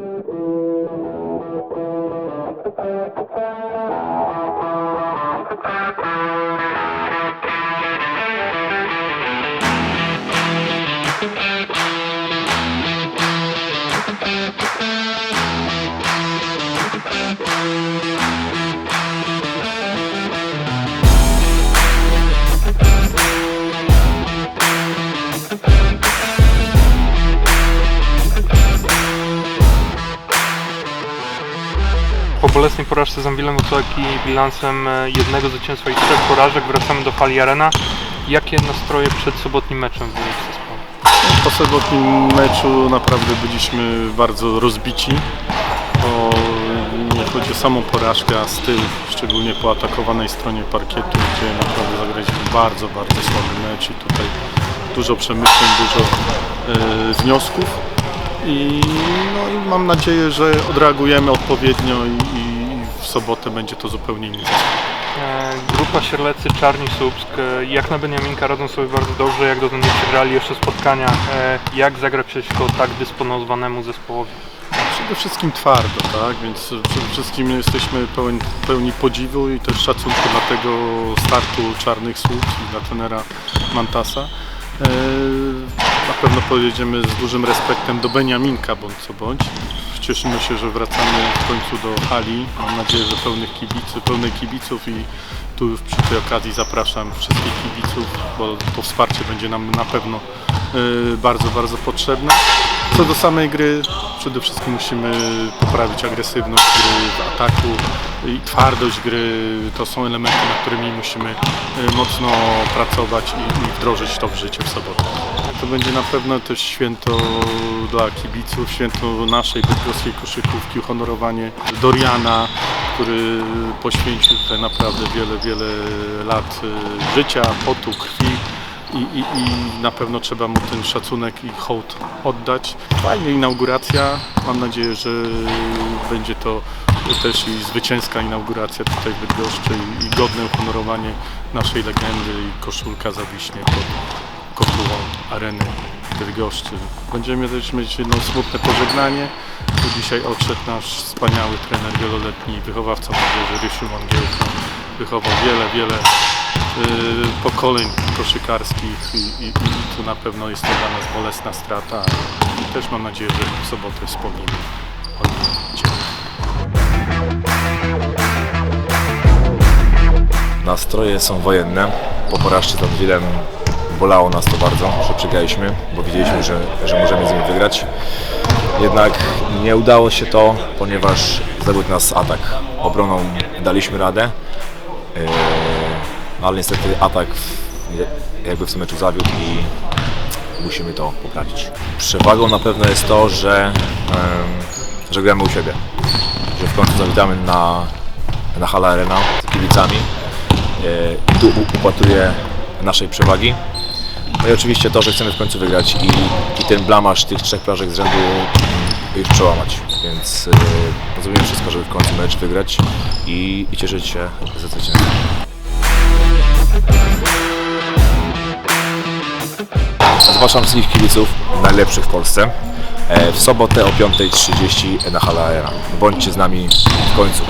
Thank you. Po bolesnej porażce z Anwilem Włocławki bilansem e, jednego zwycięstwa i trzech porażek wracamy do Fali Arena. Jakie nastroje przed sobotnim meczem w zespołu? Po sobotnim meczu naprawdę byliśmy bardzo rozbici, bo nie chodzi o samą porażkę, a styl, szczególnie po atakowanej stronie parkietu, gdzie naprawdę zagraliśmy bardzo, bardzo słaby mecz i tutaj dużo przemyśleń, dużo e, wniosków i, no, i mam nadzieję, że odreagujemy odpowiednio i, i w sobotę będzie to zupełnie inny zespół. E, Grupa Sierlecy, Czarni Słupsk, e, jak na Beniaminka radzą sobie bardzo dobrze, jak dotąd nie przegrali jeszcze spotkania. E, Jak zagrać przeciwko tak dysponowanemu zespołowi? Przede wszystkim twardo, tak? Więc przede wszystkim jesteśmy pełni, pełni podziwu i też szacunku dla tego startu Czarnych Słup i dla trenera Mantasa. Na pewno pojedziemy z dużym respektem do Beniaminka bądź co bądź. Cieszymy się, że wracamy w końcu do hali. Mam nadzieję, że pełnych kibiców, pełnych kibiców i tu przy tej okazji zapraszam wszystkich kibiców, bo to wsparcie będzie nam na pewno e, bardzo, bardzo potrzebne. Co do samej gry, przede wszystkim musimy poprawić agresywność gry w ataku i twardość gry. To są elementy, nad którymi musimy e, mocno pracować i, i wdrożyć to w życie w sobotę. To będzie na pewno też święto dla kibiców, święto naszej bydgoskiej koszykówki, uhonorowanie Doriana, który poświęcił tutaj naprawdę wiele, wiele lat e, życia, potu, krwi i, i, i na pewno trzeba mu ten szacunek i hołd oddać. Fajna inauguracja, mam nadzieję, że będzie to też i zwycięska inauguracja tutaj w i, godne uhonorowanie naszej legendy i koszulka zawiśnie pod areny Bydgoszczy. Będziemy też mieć jedno smutne pożegnanie, bo dzisiaj odszedł nasz wspaniały trener wieloletni, wychowawca młodzieży Rysiu Mangiełka. Wychował wiele, wiele y, pokoleń koszykarskich i, i, i tu na pewno jest to dla nas bolesna strata i też mam nadzieję, że w sobotę wspomnimy o nim. Nastroje są wojenne. Po porażce z Anwilem bolało nas to bardzo, że przegraliśmy, bo wiedzieliśmy, że, że możemy z nim wygrać. Jednak nie udało się to, ponieważ zawiódł nas atak. Obroną daliśmy radę, yy, ale niestety atak w- jakby w tym meczu zawiódł i musimy to poprawić. Przewagą na pewno jest to, że, em, że gramy u siebie, że w końcu zawitamy na, na Hala Arena z kibicami i tu u- upatruję naszej przewagi. No i oczywiście to, że chcemy w końcu wygrać i, i ten blamaż tych trzech porażek z rzędu już przełamać. Więc e, zrobimy wszystko, żeby w końcu mecz wygrać i, i cieszyć się ze zwycięstwa. Zapraszam wszystkich kibiców najlepszych w Polsce e, w sobotę o 5.30 na Hala Arena. Bądźcie z nami w końcu.